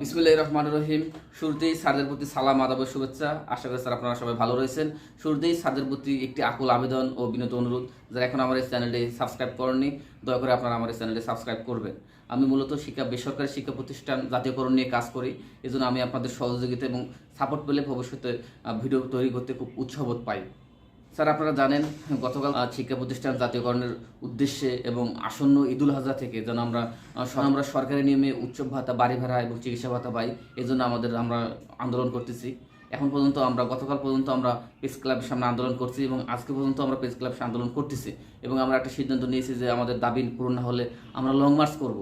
বিসমুল্লাহ রহমান রহিম। শুরুতেই স্যারদের প্রতি সালাম, আদাব শুভেচ্ছা। আশা করি স্যার আপনারা সবাই ভালো রয়েছেন। শুরুতেই স্যারদের প্রতি একটি আকুল আবেদন ও বিনত অনুরোধ। যারা এখন আমার এই চ্যানেলটি সাবস্ক্রাইব করেননি, দয়া করে আপনারা আমার এই চ্যানেলটি সাবস্ক্রাইব করবেন। আমি মূলত শিক্ষা, বেসরকারি শিক্ষা প্রতিষ্ঠান জাতীয়করণ নিয়ে কাজ করি। এজন্য আমি আপনাদের সহযোগিতা এবং সাপোর্ট পেলে ভবিষ্যতে ভিডিও তৈরি করতে খুব উৎসাহবোধ পাই। স্যার, আপনারা জানেন, গতকাল শিক্ষা প্রতিষ্ঠান জাতীয়করণের উদ্দেশ্যে এবং আসন্ন ঈদুল আজহা থেকে যেন আমরা আমরা সরকারি নিয়মে উৎসব ভাতা, বাড়ি ভাড়া এবং চিকিৎসা ভাতা পাই, এজন্য আমাদের, আমরা আন্দোলন করতেছি। এখন পর্যন্ত আমরা, গতকাল পর্যন্ত আমরা প্রেস ক্লাবের সামনে আন্দোলন করছি এবং আজকে পর্যন্ত আমরা প্রেস ক্লাবের আন্দোলন করতেছি এবং আমরা একটা সিদ্ধান্ত নিয়েছি যে আমাদের দাবি পূরণ না হলে আমরা লং মার্চ করব।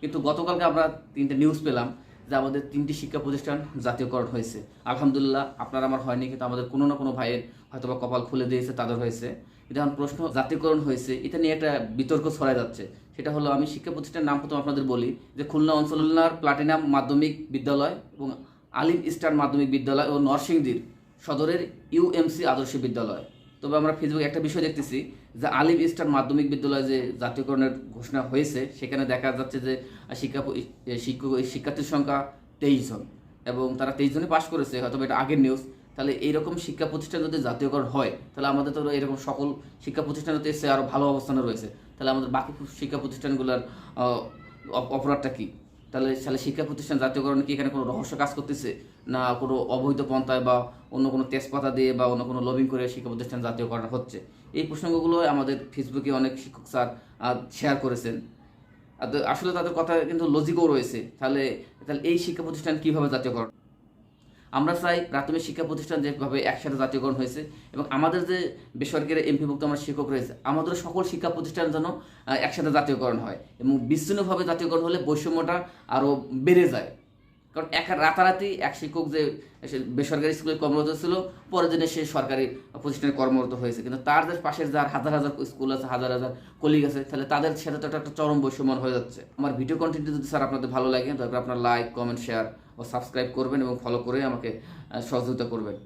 কিন্তু গতকালকে আমরা তিনটে নিউজ পেলাম। যে আমাদের তিনটি শিক্ষা প্রতিষ্ঠান জাতীয়করণ হয়েছে। আলহামদুলিল্লাহ, আপনার আমার হয়নি, কিন্তু আমাদের কোনো না কোনো ভাইয়ের হয়তো বা কপাল খুলে দিয়েছে, তাদের হয়েছে। এখন প্রশ্ন, জাতীয়করণ হয়েছে, এটা নিয়ে একটা বিতর্ক ছড়ায় যাচ্ছে। সেটা হলো আমি শিক্ষা প্রতিষ্ঠানের নাম প্রথম আপনাদের বলি, যে খুলনা অঞ্চলার প্লাটিনাম মাধ্যমিক বিদ্যালয় এবং আলিম স্টার মাধ্যমিক বিদ্যালয় ও নরসিংদীর সদরের ইউএমসি আদর্শ বিদ্যালয়। তবে আমরা ফেসবুকে একটা বিষয় দেখতেছি যে আলিম ইস্টার্ন মাধ্যমিক বিদ্যালয়ে যে জাতীয়করণের ঘোষণা হয়েছে, সেখানে দেখা যাচ্ছে যে শিক্ষা শিক্ষক শিক্ষার্থীর সংখ্যা তেইশ জন এবং তারা তেইশ জনই পাশ করেছে, হয়তো এটা আগের নিউজ তাহলে এইরকম শিক্ষা প্রতিষ্ঠান যদি জাতীয়করণ হয়, তাহলে আমাদের তো এরকম সকল শিক্ষা প্রতিষ্ঠানতে এসে আরও ভালো অবস্থানে রয়েছে। তাহলে আমাদের বাকি শিক্ষা প্রতিষ্ঠানগুলোর অপরাধটা কী? তাহলে তাহলে শিক্ষা প্রতিষ্ঠান জাতীয়করণ কি এখানে কোনো রহস্য কাজ করতেছে? না কোনো অবৈধ পন্থায় বা অন্য কোনো তেজপাতা দিয়ে বা অন্য কোনো লবিং করে শিক্ষা প্রতিষ্ঠান জাতীয়করণ হচ্ছে? এই প্রসঙ্গগুলো আমাদের ফেসবুকে অনেক শিক্ষক স্যার শেয়ার করেছেন। আসলে তাদের কথা কিন্তু লজিকও রয়েছে। তাহলে তাহলে এই শিক্ষা প্রতিষ্ঠান কীভাবে জাতীয়করণ আমরা চাই প্রাথমিক শিক্ষা প্রতিষ্ঠান যেভাবে একসাথে জাতীয়করণ হয়েছে এবং আমাদের যে বেসরকারি এমপিভুক্ত আমার শিক্ষক রয়েছে আমাদের সকল শিক্ষা প্রতিষ্ঠান যেন একসাথে জাতীয়করণ হয় এবং বিচ্ছিন্নভাবে জাতীয়করণ হলে বৈষম্যটা আরও বেড়ে যায়। কারণ এক রাতারাতি এক শিক্ষক যে বেসরকারি স্কুলে কর্মরত ছিল, পরের দিনে সে সরকারি প্রতিষ্ঠানে কর্মরত হয়েছে। কিন্তু তার যে পাশের যার হাজার হাজার স্কুল আছে, হাজার হাজার কলিগ আছে, তাহলে তাদের সাথে তো একটা একটা চরম বৈষম্য হয়ে যাচ্ছে। আমার ভিডিও কন্টেন্ট যদি স্যার আপনাদের ভালো লাগে তারপরে আপনার লাইক কমেন্ট শেয়ার ও সাবস্ক্রাইব করবেন এবং ফলো করে আমাকে সহযোগিতা করবেন।